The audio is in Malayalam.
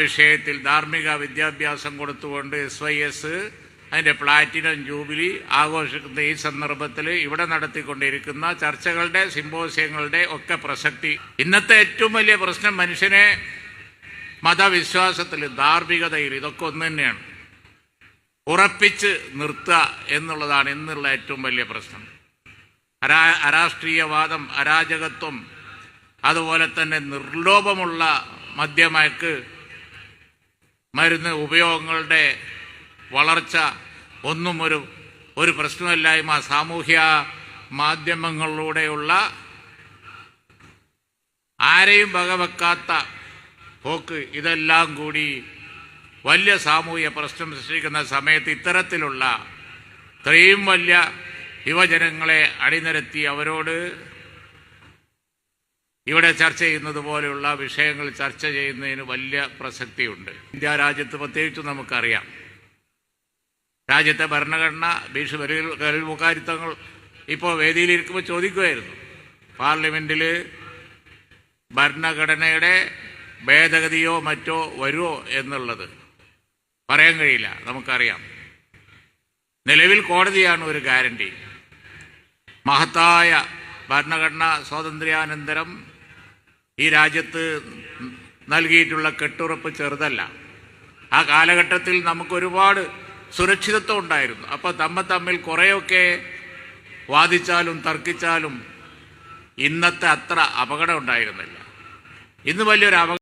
വിഷയത്തിൽ ധാർമ്മിക വിദ്യാഭ്യാസം കൊടുത്തുകൊണ്ട് എസ് വൈ എസ് അതിന്റെ പ്ലാറ്റിനം ജൂബിലി ആഘോഷിക്കുന്ന ഈ സന്ദർഭത്തിൽ ഇവിടെ നടത്തിക്കൊണ്ടിരിക്കുന്ന ചർച്ചകളുടെ സിമ്പോസിയങ്ങളുടെ ഒക്കെ പ്രസക്തി. ഇന്നത്തെ ഏറ്റവും വലിയ പ്രശ്നം മനുഷ്യനെ മതവിശ്വാസത്തിൽ ധാർമ്മികതയിൽ ഇതൊക്കെ ഒന്ന് തന്നെയാണ്. ഉറപ്പിച്ച് നിർത്തുക എന്നുള്ളതാണ് ഇന്നുള്ള ഏറ്റവും വലിയ പ്രശ്നം. അരാ അരാഷ്ട്രീയവാദം അരാജകത്വം അതുപോലെ തന്നെ നിർലോഭമുള്ള മദ്യമയക്ക് മരുന്ന് ഉപയോഗങ്ങളുടെ വളർച്ച ഒന്നും ഒരു ഒരു പ്രശ്നമില്ലായ്മ. സാമൂഹ്യ മാധ്യമങ്ങളിലൂടെയുള്ള ആരെയും വകവെക്കാത്ത പോക്ക് ഇതെല്ലാം കൂടി വലിയ സാമൂഹ്യ പ്രശ്നം സൃഷ്ടിക്കുന്ന സമയത്ത് ഇത്തരത്തിലുള്ള ഇത്രയും വലിയ യുവജനങ്ങളെ അണിനിരത്തി അവരോട് ഇവിടെ ചർച്ച ചെയ്യുന്നത് പോലെയുള്ള വിഷയങ്ങൾ ചർച്ച ചെയ്യുന്നതിന് വലിയ പ്രസക്തിയുണ്ട്. ഇന്ത്യ രാജ്യത്ത് പ്രത്യേകിച്ച് നമുക്കറിയാം. രാജ്യത്തെ ഭരണഘടന ഭീഷ് കരുമുഖാരിത്തങ്ങൾ ഇപ്പോൾ വേദിയിലിരിക്കുമ്പോൾ ചോദിക്കുമായിരുന്നു പാർലമെന്റിൽ ഭരണഘടനയുടെ ഭേദഗതിയോ മറ്റോ വരുമോ എന്നുള്ളത് പറയാൻ കഴിയില്ല നമുക്കറിയാം. നിലവിൽ കോടതിയാണ് ഒരു ഗ്യാരണ്ടി. മഹത്തായ ഭരണഘടനാ സ്വാതന്ത്ര്യാനന്തരം ഈ രാജ്യത്ത് നൽകിയിട്ടുള്ള കെട്ടുറപ്പ് ചെറുതല്ല. ആ കാലഘട്ടത്തിൽ നമുക്കൊരുപാട് സുരക്ഷിതത്വം ഉണ്ടായിരുന്നു. അപ്പോൾ തമ്മ തമ്മിൽ കുറേയൊക്കെ വാദിച്ചാലും തർക്കിച്ചാലും ഇന്നത്തെ അത്ര അപകടം ഉണ്ടായിരുന്നില്ല. ഇന്ന് വലിയൊരു അപകടം